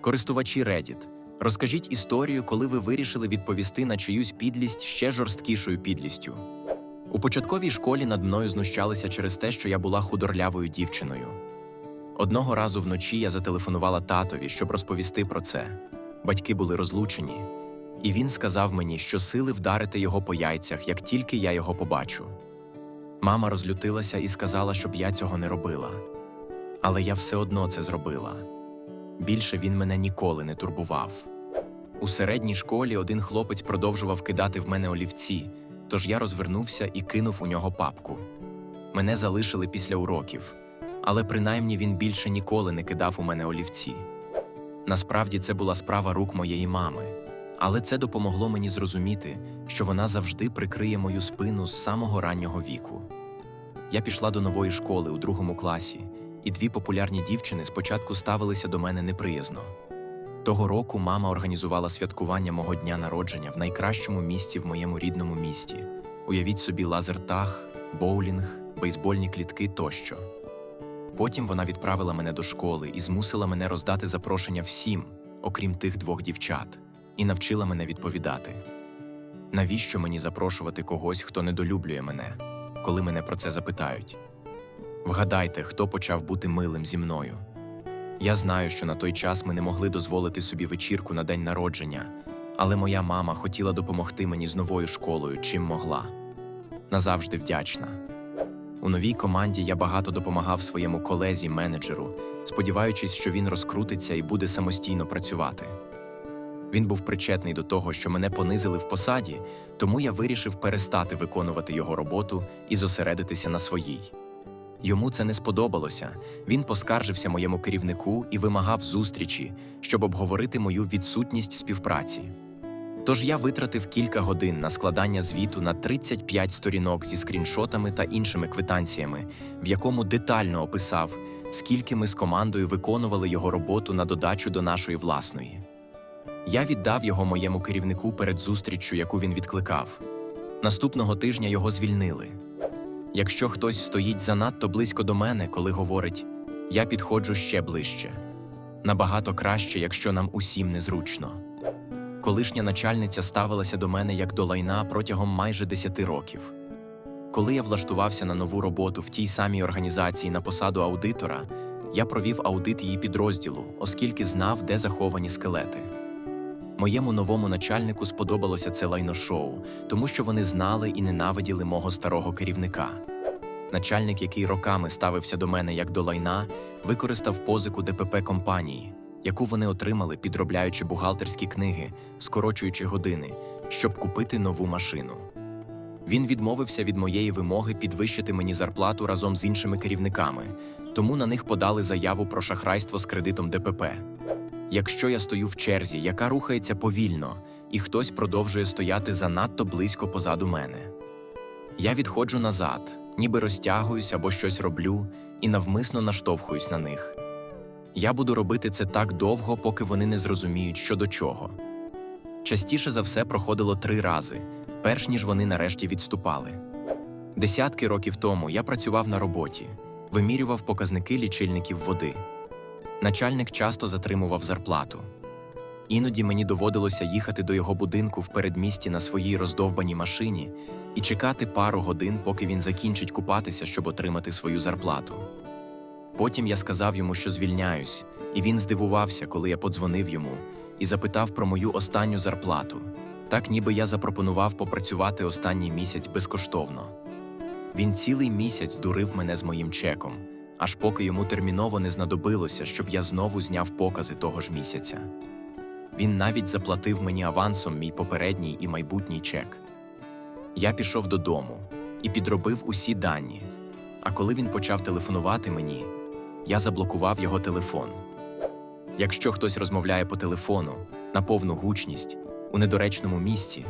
Користувачі Reddit, розкажіть історію, коли ви вирішили відповісти на чиюсь підлість ще жорсткішою підлістю. У початковій школі над мною знущалися через те, що я була худорлявою дівчиною. Одного разу вночі я зателефонувала татові, щоб розповісти про це. Батьки були розлучені, і він сказав мені, що сили вдарити його по яйцях, як тільки я його побачу. Мама розлютилася і сказала, щоб я цього не робила. Але я все одно це зробила. Більше він мене ніколи не турбував. У середній школі один хлопець продовжував кидати в мене олівці, тож я розвернувся і кинув у нього папку. Мене залишили після уроків, але принаймні він більше ніколи не кидав у мене олівці. Насправді це була справа рук моєї мами, але це допомогло мені зрозуміти, що вона завжди прикриє мою спину з самого раннього віку. Я пішла до нової школи у другому класі, і дві популярні дівчини спочатку ставилися до мене неприязно. Того року мама організувала святкування мого дня народження в найкращому місці в моєму рідному місті. Уявіть собі лазертаг, боулінг, бейсбольні клітки тощо. Потім вона відправила мене до школи і змусила мене роздати запрошення всім, окрім тих двох дівчат, і навчила мене відповідати. Навіщо мені запрошувати когось, хто недолюблює мене, коли мене про це запитають? Вгадайте, хто почав бути милим зі мною. Я знаю, що на той час ми не могли дозволити собі вечірку на день народження, але моя мама хотіла допомогти мені з новою школою, чим могла. Назавжди вдячна. У новій команді я багато допомагав своєму колезі, менеджеру, сподіваючись, що він розкрутиться і буде самостійно працювати. Він був причетний до того, що мене понизили в посаді, тому я вирішив перестати виконувати його роботу і зосередитися на своїй. Йому це не сподобалося. Він поскаржився моєму керівнику і вимагав зустрічі, щоб обговорити мою відсутність співпраці. Тож я витратив кілька годин на складання звіту на 35 сторінок зі скріншотами та іншими квитанціями, в якому детально описав, скільки ми з командою виконували його роботу на додачу до нашої власної. Я віддав його моєму керівнику перед зустріччю, яку він відкликав. Наступного тижня його звільнили. Якщо хтось стоїть занадто близько до мене, коли говорить я підходжу ще ближче. Набагато краще, якщо нам усім незручно. Колишня начальниця ставилася до мене як до лайна протягом майже 10 років. Коли я влаштувався на нову роботу в тій самій організації на посаду аудитора, я провів аудит її підрозділу, оскільки знав, де заховані скелети. Моєму новому начальнику сподобалося це лайношоу, тому що вони знали і ненавиділи мого старого керівника. Начальник, який роками ставився до мене як до лайна, використав позику ДПП компанії, яку вони отримали, підробляючи бухгалтерські книги, скорочуючи години, щоб купити нову машину. Він відмовився від моєї вимоги підвищити мені зарплату разом з іншими керівниками, тому на них подали заяву про шахрайство з кредитом ДПП. Якщо я стою в черзі, яка рухається повільно, і хтось продовжує стояти занадто близько позаду мене. Я відходжу назад, ніби розтягуюсь або щось роблю, і навмисно наштовхуюсь на них. Я буду робити це так довго, поки вони не зрозуміють, що до чого. Частіше за все проходило три рази, перш ніж вони нарешті відступали. Десятки років тому я працював на роботі, вимірював показники лічильників води. Начальник часто затримував зарплату. Іноді мені доводилося їхати до його будинку в передмісті на своїй роздовбаній машині і чекати пару годин, поки він закінчить купатися, щоб отримати свою зарплату. Потім я сказав йому, що звільняюсь, і він здивувався, коли я подзвонив йому і запитав про мою останню зарплату, так ніби я запропонував попрацювати останній місяць безкоштовно. Він цілий місяць дурив мене з моїм чеком, аж поки йому терміново не знадобилося, щоб я знову зняв покази того ж місяця. Він навіть заплатив мені авансом мій попередній і майбутній чек. Я пішов додому і підробив усі дані. А коли він почав телефонувати мені, я заблокував його телефон. Якщо хтось розмовляє по телефону на повну гучність у недоречному місці,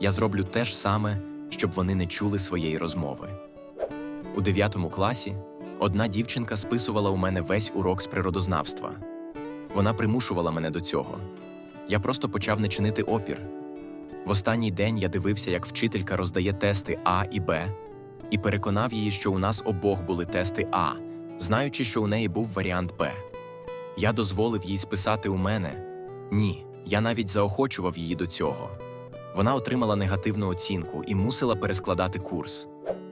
я зроблю те ж саме, щоб вони не чули своєї розмови. У 9 класі одна дівчинка списувала у мене весь урок з природознавства. Вона примушувала мене до цього. Я просто почав не чинити опір. В останній день я дивився, як вчителька роздає тести А і Б, і переконав її, що у нас обох були тести А, знаючи, що у неї був варіант Б. Я дозволив їй списати у мене. Ні, я навіть заохочував її до цього. Вона отримала негативну оцінку і мусила перескладати курс.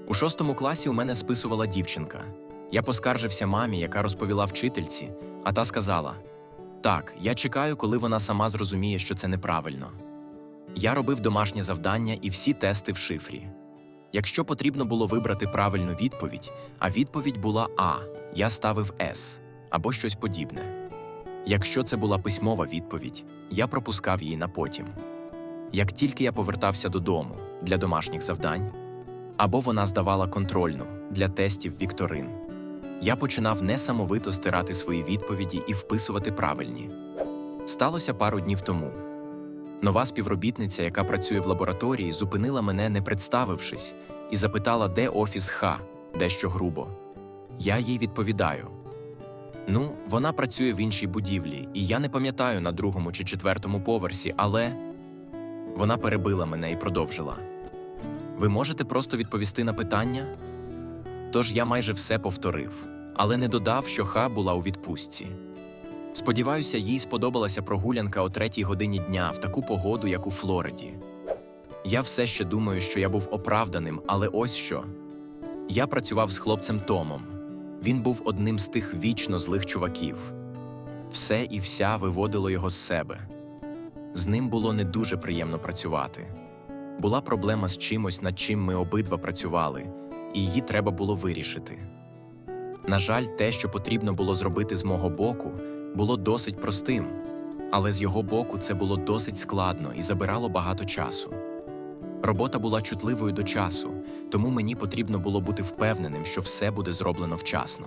У шостому класі у мене списувала дівчинка. Я поскаржився мамі, яка розповіла вчительці, а та сказала: Так, я чекаю, коли вона сама зрозуміє, що це неправильно. Я робив домашнє завдання і всі тести в шифрі. Якщо потрібно було вибрати правильну відповідь, а відповідь була А, я ставив С або щось подібне. Якщо це була письмова відповідь, я пропускав її на потім. Як тільки я повертався додому для домашніх завдань, або вона здавала контрольну для тестів вікторин, я починав несамовито стирати свої відповіді і вписувати правильні. Сталося пару днів тому. Нова співробітниця, яка працює в лабораторії, зупинила мене, не представившись, і запитала, де офіс Х, дещо грубо. Я їй відповідаю: Ну, вона працює в іншій будівлі, і я не пам'ятаю на другому чи четвертому поверсі, але вона перебила мене і продовжила. Ви можете просто відповісти на питання? Тож я майже все повторив, але не додав, що Ха була у відпустці. Сподіваюся, їй сподобалася прогулянка о третій годині дня в таку погоду, як у Флориді. Я все ще думаю, що я був оправданим, але ось що. Я працював з хлопцем Томом. Він був одним з тих вічно злих чуваків. Все і вся виводило його з себе. З ним було не дуже приємно працювати. Була проблема з чимось, над чим ми обидва працювали, і її треба було вирішити. На жаль, те, що потрібно було зробити з мого боку, було досить простим, але з його боку це було досить складно і забирало багато часу. Робота була чутливою до часу, тому мені потрібно було бути впевненим, що все буде зроблено вчасно.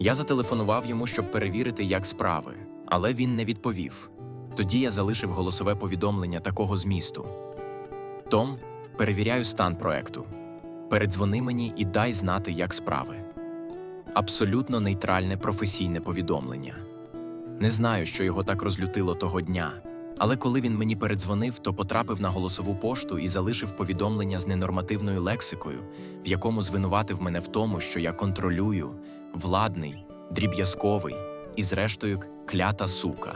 Я зателефонував йому, щоб перевірити, як справи, але він не відповів. Тоді я залишив голосове повідомлення такого змісту: Том, перевіряю стан проекту. Передзвони мені і дай знати, як справи. Абсолютно нейтральне професійне повідомлення. Не знаю, що його так розлютило того дня, але коли він мені передзвонив, то потрапив на голосову пошту і залишив повідомлення з ненормативною лексикою, в якому звинуватив мене в тому, що я контролюю, владний, дріб'язковий і, зрештою, клята сука.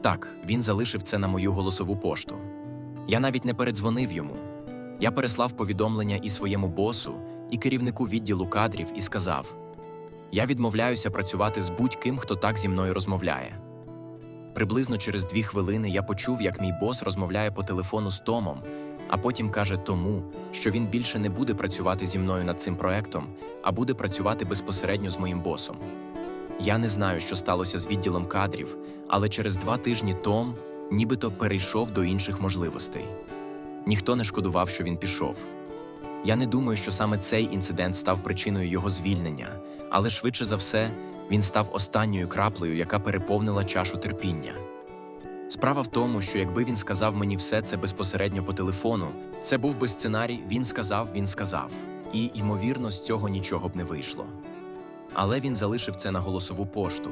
Так, він залишив це на мою голосову пошту. Я навіть не передзвонив йому. Я переслав повідомлення і своєму босу, і керівнику відділу кадрів і сказав: Я відмовляюся працювати з будь-ким, хто так зі мною розмовляє. Приблизно через дві хвилини я почув, як мій бос розмовляє по телефону з Томом, а потім каже тому, що він більше не буде працювати зі мною над цим проектом, а буде працювати безпосередньо з моїм босом. Я не знаю, що сталося з відділом кадрів, але через два тижні Том нібито перейшов до інших можливостей. Ніхто не шкодував, що він пішов. Я не думаю, що саме цей інцидент став причиною його звільнення, але швидше за все він став останньою краплею, яка переповнила чашу терпіння. Справа в тому, що якби він сказав мені все це безпосередньо по телефону, це був би сценарій Він сказав, він сказав, і, ймовірно, з цього нічого б не вийшло. Але він залишив це на голосову пошту,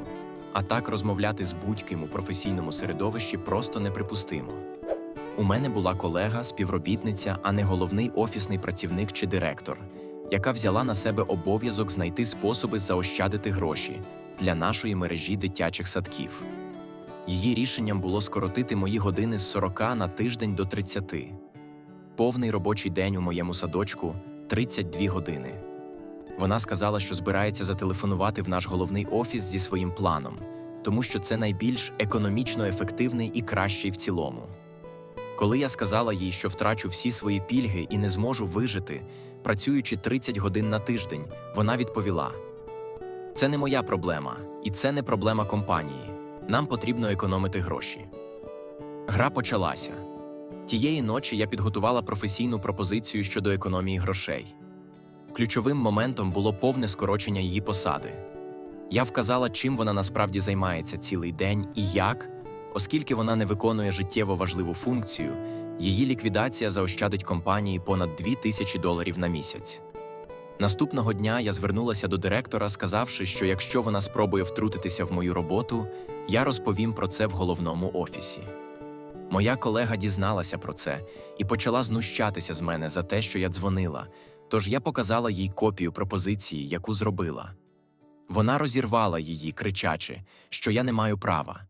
а так розмовляти з будь-ким у професійному середовищі просто неприпустимо. У мене була колега, співробітниця, а не головний офісний працівник чи директор, яка взяла на себе обов'язок знайти способи заощадити гроші для нашої мережі дитячих садків. Її рішенням було скоротити мої години з 40 на тиждень до 30. Повний робочий день у моєму садочку 32 години. Вона сказала, що збирається зателефонувати в наш головний офіс зі своїм планом, тому що це найбільш економічно ефективний і кращий в цілому. Коли я сказала їй, що втрачу всі свої пільги і не зможу вижити, працюючи 30 годин на тиждень, вона відповіла: Це не моя проблема, і це не проблема компанії. Нам потрібно економити гроші. Гра почалася. Тієї ночі я підготувала професійну пропозицію щодо економії грошей. Ключовим моментом було повне скорочення її посади. Я вказала, чим вона насправді займається цілий день і як, оскільки вона не виконує життєво важливу функцію, її ліквідація заощадить компанії понад 2 тисячі доларів на місяць. Наступного дня я звернулася до директора, сказавши, що якщо вона спробує втрутитися в мою роботу, я розповім про це в головному офісі. Моя колега дізналася про це і почала знущатися з мене за те, що я дзвонила, тож я показала їй копію пропозиції, яку зробила. Вона розірвала її, кричачи, що я не маю права.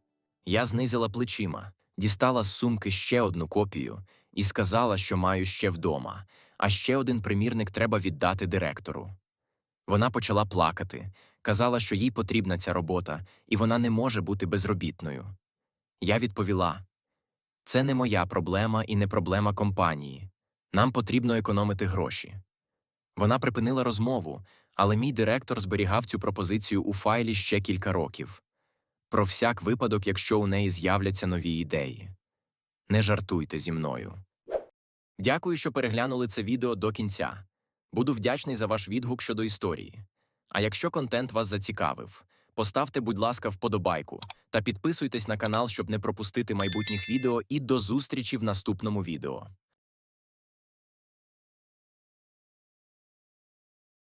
Я знизила плечима, дістала з сумки ще одну копію і сказала, що маю ще вдома, а ще один примірник треба віддати директору. Вона почала плакати, казала, що їй потрібна ця робота, і вона не може бути безробітною. Я відповіла: це не моя проблема і не проблема компанії. Нам потрібно економити гроші. Вона припинила розмову, але мій директор зберігав цю пропозицію у файлі ще кілька років. Про всяк випадок, якщо у неї з'являться нові ідеї. Не жартуйте зі мною. Дякую, що переглянули це відео до кінця. Буду вдячний за ваш відгук щодо історії. А якщо контент вас зацікавив, поставте, будь ласка, вподобайку та підписуйтесь на канал, щоб не пропустити майбутніх відео і до зустрічі в наступному відео.